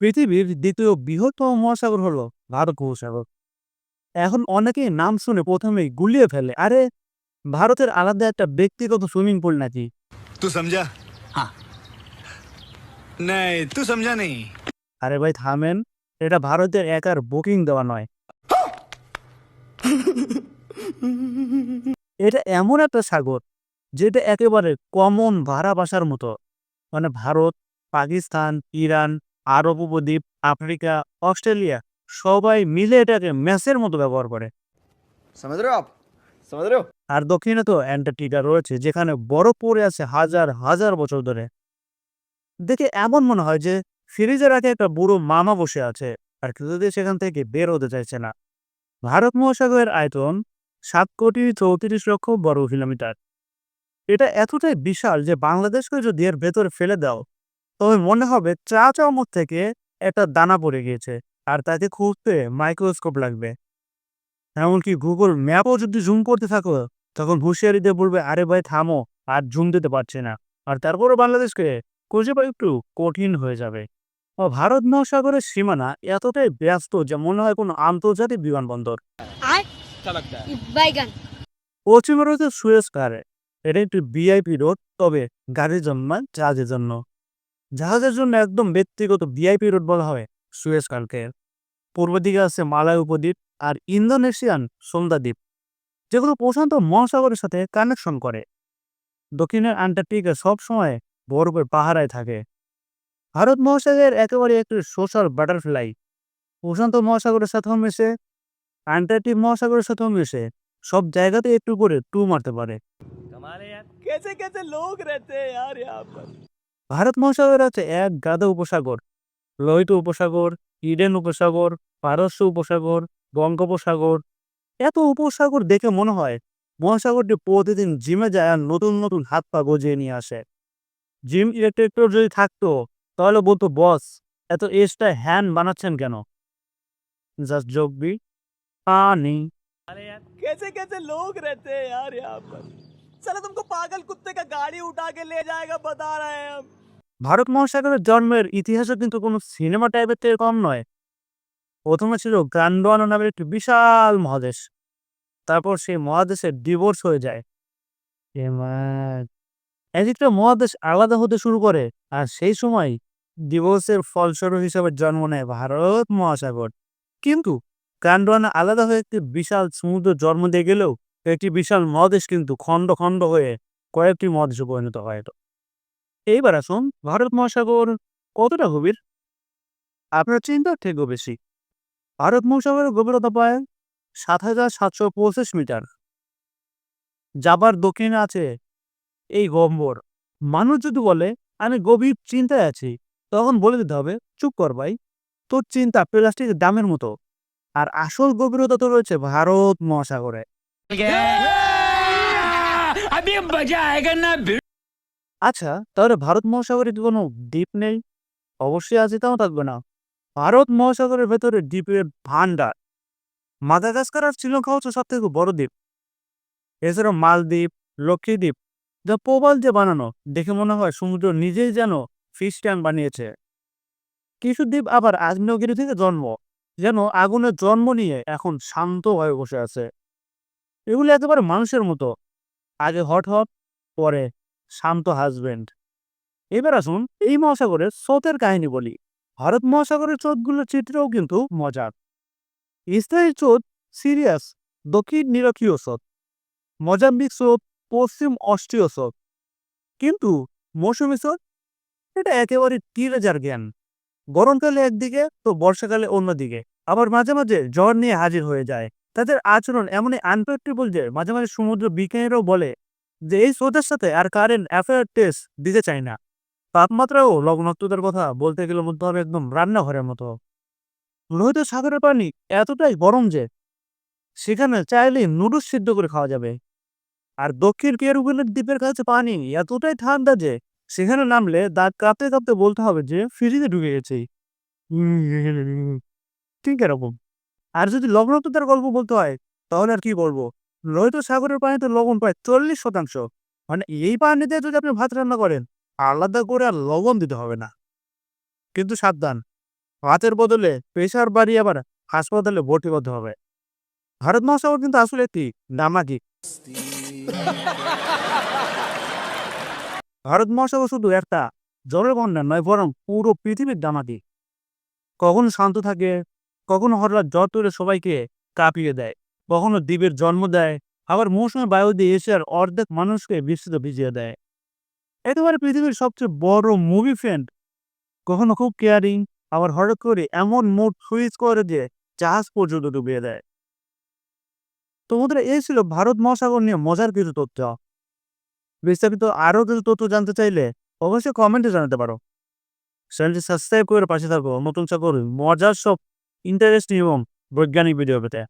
পৃথিবীর দ্বিতীয় বৃহত্তম মহাসাগর হল ভারত মহাসাগর। এখন অনেকেই নাম শুনে প্রথমে গুলিয়ে ফেলে আরে ভারতের আলাদা একটা ব্যক্তিগত সুইমিং পুল নাকি? তুই সমঝা নাই সমঝা নেই আরে ভাই থামেন এটা ভারতের একার বুকিং দেওয়া নয়। এটা এমন একটা সাগর যেটা একেবারে কমন ভাড়া বাসার মতো। মানে ভারত পাকিস্তান ইরান আরব উপদ্বীপ আফ্রিকা অস্ট্রেলিয়া সবাই মিলে এটাকে ম্যাচের মতো ব্যবহার করে। আর দক্ষিণে তো অ্যান্টার্কটিকা রয়েছে যেখানে বরফ পড়ে আছে হাজার হাজার বছর ধরে। দেখে এমন মনে হয় যে ফ্রিজের আগে একটা বুড়ো মামা বসে আছে আর কিছুদিন সেখান থেকে বের হতে চাইছে না। ভারত মহাসাগরের আয়তন সাত কোটি চৌত্রিশ লক্ষ বর্গ কিলোমিটার। এটা এতটাই বিশাল যে বাংলাদেশকে যদি এর ভেতরে ফেলে দাও তবে মনে হবে চা চামচ থেকে একটা দানা পড়ে গিয়েছে আর তাতে খুঁজতে মাইক্রোস্কোপ লাগবে। এমনকি গুগল ম্যাপও যদি জুম করতে থাকো তখন হুঁশিয়ারিতে বলবে আরে ভাই থামো আর জুম দিতে পারছে না। আর তারপরও বাংলাদেশকে খুঁজে পাওয়া একটু কঠিন হয়ে যাবে। ভারত মহাসাগরের সীমানা এতটাই ব্যস্ত যে মনে হয় কোনো আন্তর্জাতিক বিমানবন্দর। পশ্চিম ভারতের সুয়েজ কারে এটা একটি বিআইপি রোড তবে গাড়ির জন্য চার্জের জন্য। জাহাজের জন্য একদম ব্যক্তিগত ভিআইপি রোড বলা হয়, সুয়েজ কালকে। পূর্ব দিকে আছে মালয় উপদ্বীপ আর ইন্দোনেশিয়ান সন্ধ্যা দ্বীপ যেগুলো প্রশান্ত মহাসাগরের সাথে কানেকশন করে। দক্ষিণের আন্টার্কটিকা সবসময় বরফের পাহারায় থাকে। ভারত মহাসাগরের একেবারে একটি সোশ্যাল বাটারফ্লাই প্রশান্ত মহাসাগরের সাথেও মেশে, আন্টার্কটিক মহাসাগরের সাথেও মেশে, সব জায়গাতে একটু করে টু মারতে পারে। कैसे कैसे लोग रहते हैं यार यहाँ पर ভারত মহাসাগর আছে এক গাদা উপসাগর লোহিত উপসাগর ইডেন উপসাগর পারস্য উপসাগর বঙ্গোপসাগর এত উপসাগর দেখে মনে হয় মহাসাগরটি প্রতিদিন জিমে যায় আর নতুন নতুন হাত পা গজিয়ে নিয়ে আসে জিম ইলেকট্রিক্টর যদি থাকতো তাহলে বলতো বস এত এসটা হ্যান্ড বানাচ্ছেন কেন জাস্ট যোগবি পানি कैसे कैसे लोग रहते हैं यार यहाँ पर साला तुमको पागल कुत्ते का गाड़ी उठा के ले जाएगा बता रहे हैं हम ভারত মহাসাগরের জন্মের ইতিহাসও কিন্তু কোনো সিনেমা টাইপের থেকে কম নয়। প্রথমে ছিল গান্ডোয়ানা নামের একটি বিশাল মহাদেশ। তারপর সেই মহাদেশের ডিভোর্স হয়ে যায়। এক একটা মহাদেশ আলাদা হতে শুরু করে, আর সেই সময় ডিভোর্সের ফলস্বরূপ হিসাবে জন্ম নেয় ভারত মহাসাগর। কিন্তু গান্ডোয়ানা আলাদা হয়ে একটি বিশাল সমুদ্র জন্ম দিয়ে গেলেও একটি বিশাল মহাদেশ কিন্তু খণ্ড খণ্ড হয়ে কয়েকটি মহাদেশে পরিণত হয়। এইবার আসুন, ভারত মহাসাগর কতটা গভীর? আপনার চিন্তার থেকেও বেশি। ভারত মহাসাগরের গভীরতা প্রায় সাত হাজার সাতশো পঁচিশ মিটার। যাবার দক্ষিণে আছে এই গম্বর মানুষ যদি বলে, আমি গভীর চিন্তায় আছি তখন বলে দিতে হবে, চুপ কর ভাই, তোর চিন্তা প্লাস্টিকের দামের মতো। আর আসল গভীরতা তো রয়েছে ভারত মহাসাগরে। আচ্ছা তাহলে ভারত মহাসাগরে কি কোনো দ্বীপ নেই, অবশ্যই আছে তাও থাকবে না। ভারত মহাসাগরের ভেতরে দ্বীপের ভান্ডার মাদাগাস্কার আর শ্রীলঙ্কা হচ্ছে সব থেকে বড় দ্বীপ। এছাড়াও মালদ্বীপ লক্ষ্মীদ্বীপ যা প্রবাল যে বানানো। দেখে মনে হয় সমুদ্র নিজেই যেন ফিশ ট্যাঙ্ক বানিয়েছে। কিছু দ্বীপ আবার আগ্নেয়গিরি থেকে জন্ম, যেন আগুনের জন্ম নিয়ে এখন শান্ত হয়ে বসে আছে। এগুলো একেবারে মানুষের মতো। আগে হট হট, পরে শান্ত হাজবেন্ড এবার আসুন এই মহাসাগরের স্রোতের কাহিনী বলি। ভারত মহাসাগরের স্রোতগুলোর চিত্রও কিন্তু মজার। ইসরায়েল স্রোত সিরিয়াস, দক্ষিণ নিরক্ষীয় স্রোত। মজাম্বিক স্রোত, পশ্চিম অস্ট্রীয় স্রোত। কিন্তু মৌসুমী স্রোত? এটা একেবারে টিরেজার জ্ঞান। গরমকালে একদিকে, তো বর্ষাকালে অন্যদিকে। আবার মাঝে মাঝে জ্বর নিয়ে হাজির হয়ে যায়। তাদের আচরণ এমনই আনপ্রেডিক্টেবল যে মাঝে মাঝে সমুদ্র বিজ্ঞানীরাও বলে যে এই স্রোতের সাথে আর কারেন্ট অ্যাফেয়ার টেস্ট দিতে চায় না। তাপমাত্রাও লবণাক্ততার কথা বলতে গেলে মধ্যে হবে একদম রান্নাঘরের মতো। লোহিত সাগরের পানি এতটাই গরম যে সেখানে চাইলেই নুডলস সিদ্ধ করে খাওয়া যাবে। আর দক্ষিণ কেরুবেলের দ্বীপের কাছে পানি এতটাই ঠান্ডা যে সেখানে নামলে দাঁত কাঁপতে কাঁপতে বলতে হবে যে ফ্রিজে ঢুকে গেছি। ঠিক এরকম। আর যদি লবণাক্ততার গল্প বলতে হয়, তাহলে আর কি বলব? লোহিত সাগরের পানিতে লবণ প্রায় চল্লিশ শতাংশ। মানে এই পানিতে যদি আপনি ভাত রান্না করেন, আলাদা করে আর লবণ দিতে হবে না। কিন্তু সাবধান, ভাতের বদলে প্রেশার বাড়িয়ে আবার হাসপাতালে ভর্তি করতে হবে। ভারত মহাসাগর কিন্তু আসলে একটি নামাকি ভারত মহাসাগর শুধু একটা জলের ভান্ডার নয়, বরং পুরো পৃথিবীর দামাদি কখন শান্ত থাকে, কখন হঠাৎ জ্বর তুলে সবাইকে কাঁপিয়ে দেয়। কখনো দ্বীপের জন্ম দেয়, আবার মৌসুমে বায়ু দিয়ে এশিয়ার অর্ধেক মানুষকে বিস্তৃত ভিজিয়ে দেয়। একেবারে পৃথিবীর সবচেয়ে বড় মুভি ফ্রেন্ড কখনো খুব কেয়ারিং আবার হঠাৎ করে এমন মুড সুইচ করে দিয়ে জাহাজ পর্যন্ত ডুবিয়ে দেয়। তোমাদের এই ছিল ভারত মহাসাগর নিয়ে মজার কিছু তথ্য। বিস্তারিত আরও কিছু তথ্য জানতে চাইলে অবশ্যই কমেন্টে জানাতে পারো। চ্যানেলটি সাবস্ক্রাইব করে পাশে থাকো নতুন চাকরি মজার সব ইন্টারেস্টিং এবং বৈজ্ঞানিক ভিডিও পেতে।